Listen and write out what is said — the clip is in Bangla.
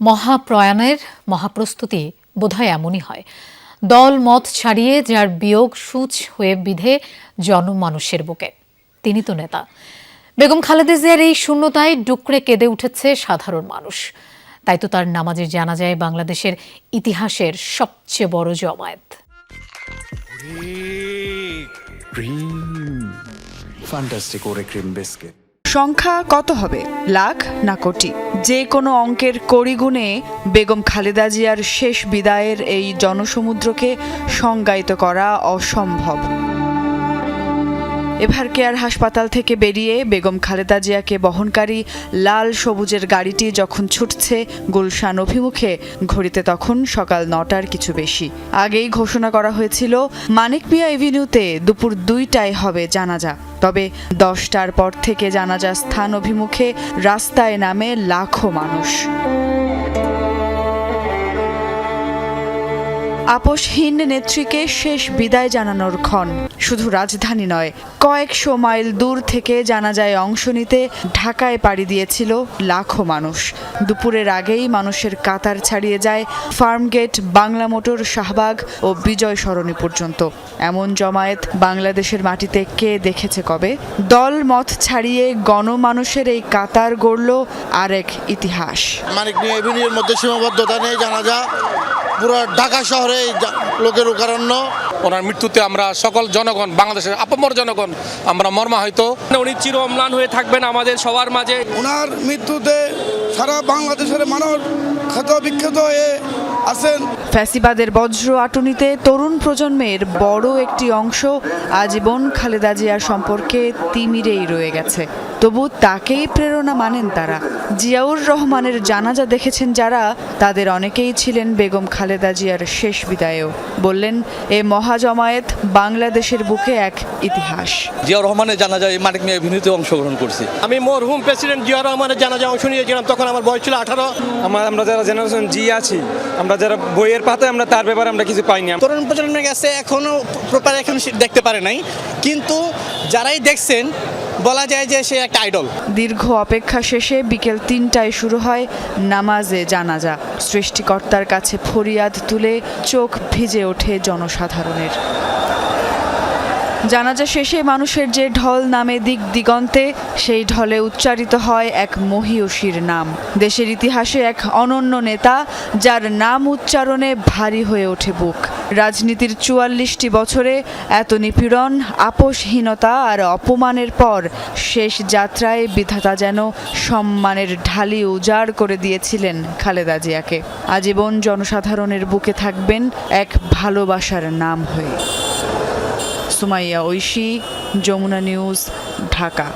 মহাপ্রয়াণের মহাপ্রস্তুতি বোধহয় এমনই হয়। দল মত ছাড়িয়ে যার বিয়োগ সূচ হয়ে বিধে জনমানুষের বুকে। তিনি তো নেতা। বেগম খালেদা জিয়ার এই শূন্যতায় ডুকরে কেঁদে উঠেছে সাধারণ মানুষ। তাই তো তার নামাজের জানা যায় বাংলাদেশের ইতিহাসের সবচেয়ে বড় জমায়েত। ফ্যান্টাস্টিক ওরে ক্রিম বিস্কিট। সংখ্যা কত হবে? লাখ না কোটি? যে কোনো অঙ্কের করিগুণে বেগম খালেদা জিয়ার শেষ বিদায়ের এই জনসমুদ্রকে সংজ্ঞায়িত করা অসম্ভব। এভার কেয়ার হাসপাতাল থেকে বেরিয়ে বেগম খালেদা জিয়াকে বহনকারী লাল সবুজের গাড়িটি যখন ছুটছে গুলশান অভিমুখে, ঘড়িতে তখন সকাল নটার কিছু বেশি। আগেই ঘোষণা করা হয়েছিল, মানিক মিয়া এভিনিউতে দুপুর দুইটায় হবে জানাজা। তবে দশটার পর থেকে জানাজা স্থান অভিমুখে রাস্তায় নামে লাখো মানুষ। আপোষহীন নেত্রীকে শেষ বিদায় জানানোর ক্ষণ। শুধু রাজধানী নয়, কয়েকশো মাইল দূর থেকে জানা যায়, অংশ নিতে ঢাকায় পাড়ি দিয়েছিল লাখো মানুষ। দুপুরের আগেই মানুষের কাতার ছাড়িয়ে যায় ফার্মগেট বাংলা মোটর শাহবাগ ও বিজয় সরণি পর্যন্ত। এমন জমায়েত বাংলাদেশের মাটিতে কে দেখেছে কবে? দল মত ছাড়িয়ে গণমানুষের এই কাতার গড়ল আরেক ইতিহাস। মিয়া এভিনিউর মধ্যে সীমাবদ্ধতা নেই, জানা যা পুরো ঢাকা শহরে লোকের কারণ্য ওনার মৃত্যুতে আমরা সকল জনগণ বাংলাদেশের আপামর জনগণ আমরা মর্মাহত। উনি চির অম্লান হয়ে থাকবেন আমাদের সবার মাঝে। ওনার মৃত্যুতে সারা বাংলাদেশের মানুষ ক্ষত বিক্ষত হয়ে আছেন। ফ্যাসিবাদের বজ্র আটুনিতে তরুণ প্রজন্মের বড় একটি অংশ আজীবন খালেদা জিয়ার সম্পর্কে তিমিরেই রয়ে গেছে। তবু তাকেই প্রেরণা মানেন তারা। জিয়াউর রহমানের জানাজা দেখেছেন যারা তাদের অনেকেই ছিলেন বেগম খালেদা জিয়ার শেষ বিদায়েও। বললেন এ মহাজমায়েত বাংলাদেশের বুকে এক ইতিহাস। জিয়া রহমানের জানাজা যায় মানিক মিয়া এভিনিউতে অংশগ্রহণ করছি। আমি মরহুম প্রেসিডেন্ট জিয়া রহমানের জানাজা অংশ নিয়েছিলাম তখন আমার বয়স ছিল আঠারো। আমরা আমরা যারা জেনারেশন জি আছি আমরা যারা বইয়ের পাতায় আমরা তার ব্যাপারে আমরা কিছু পাইনি। তরুণ প্রজন্মের কাছে এখনও প্রপার এখন সে দেখতে পারে নাই। কিন্তু যারাই দেখছেন বলা যায় যে সে একটা আইডল দীর্ঘ অপেক্ষা শেষে বিকেল তিনটায় শুরু হয় নামাজে জানাজা। সৃষ্টিকর্তার কাছে ফরিয়াদ তুলে চোখ ভিজে ওঠে জনসাধারণের। জানাজা শেষে মানুষের যে ঢল নামে দিক দিগন্তে, সেই ঢলে উচ্চারিত হয় এক মহিয়সীর নাম। দেশের ইতিহাসে এক অনন্য নেতা, যার নাম উচ্চারণে ভারী হয়ে ওঠে বুক। রাজনীতির চুয়াল্লিশটি বছরে এত নিপীড়ন, আপোষহীনতা আর অপমানের পর শেষ যাত্রায় বিধাতা যেন সম্মানের ঢালি উজাড় করে দিয়েছিলেন খালেদা জিয়াকে। আজীবন জনসাধারণের বুকে থাকবেন এক ভালোবাসার নাম হয়ে। সুমাইয়া ঐশী, যমুনা নিউজ, ঢাকা।